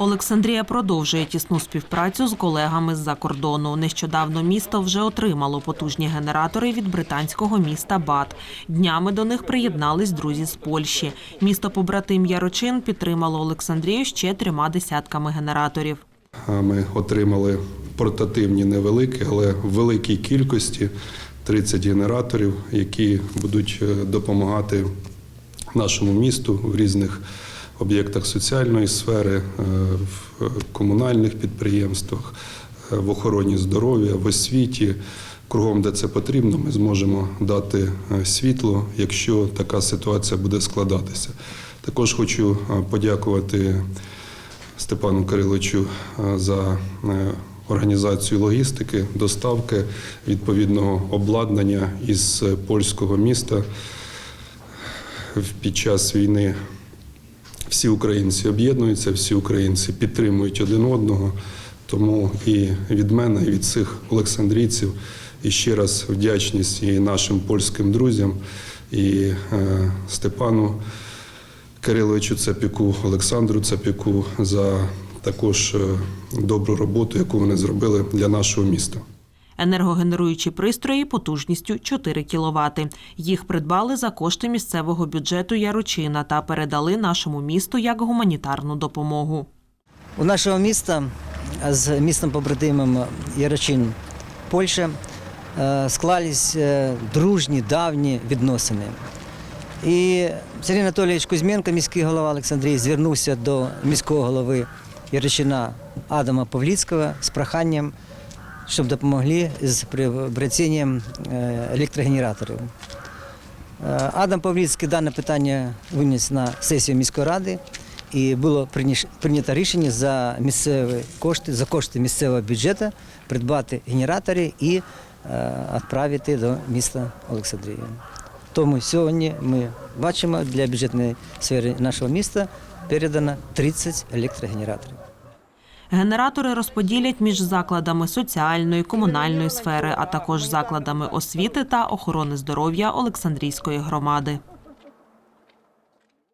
Олександрія продовжує тісну співпрацю з колегами з-за кордону. Нещодавно місто вже отримало потужні генератори від британського міста Бат. Днями до них приєднались друзі з Польщі. Місто побратим Ярочин підтримало Олександрію ще трьома десятками генераторів. Ми отримали портативні невеликі, але в великій кількості 30 генераторів, які будуть е, допомагати нашому місту в різних об'єктах соціальної сфери, е, в комунальних підприємствах, е, в охороні здоров'я, в освіті. Кругом, де це потрібно, ми зможемо дати е, світло, якщо така ситуація буде складатися. Також хочу подякувати Степану Кириловичу за організацію логістики, доставки відповідного обладнання із польського міста. Під час війни всі українці об'єднуються, всі українці підтримують один одного. Тому і від мене, і від цих олександрійців, і ще раз вдячність і нашим польським друзям, і е, Степану Кириловичу Цапіку, Олександру Цапіку за також е, добру роботу, яку вони зробили для нашого міста. Енергогенеруючі пристрої потужністю 4 кВт. Їх придбали за кошти місцевого бюджету Ярочина та передали нашому місту як гуманітарну допомогу. У нашого міста з містом побратимом Ярочин Польща е, склались е, дружні давні відносини. І Сергій Анатолійович Кузьменко, міський голова Олександрії, звернувся до міського голови Яричина Адама Павліцького з проханням, щоб допомогли з приобретенням е, електрогенераторів. Е, Адам Павліцький дане питання виніс на сесію міської ради і було прийнято рішення за місцеві кошти, за кошти місцевого бюджету придбати генератори і е, відправити до міста Олександрії. Тому сьогодні ми бачимо для бюджетної сфери нашого міста передано 30 електрогенераторів. Генератори розподілять між закладами соціальної, комунальної сфери, а також закладами освіти та охорони здоров'я Олександрійської громади.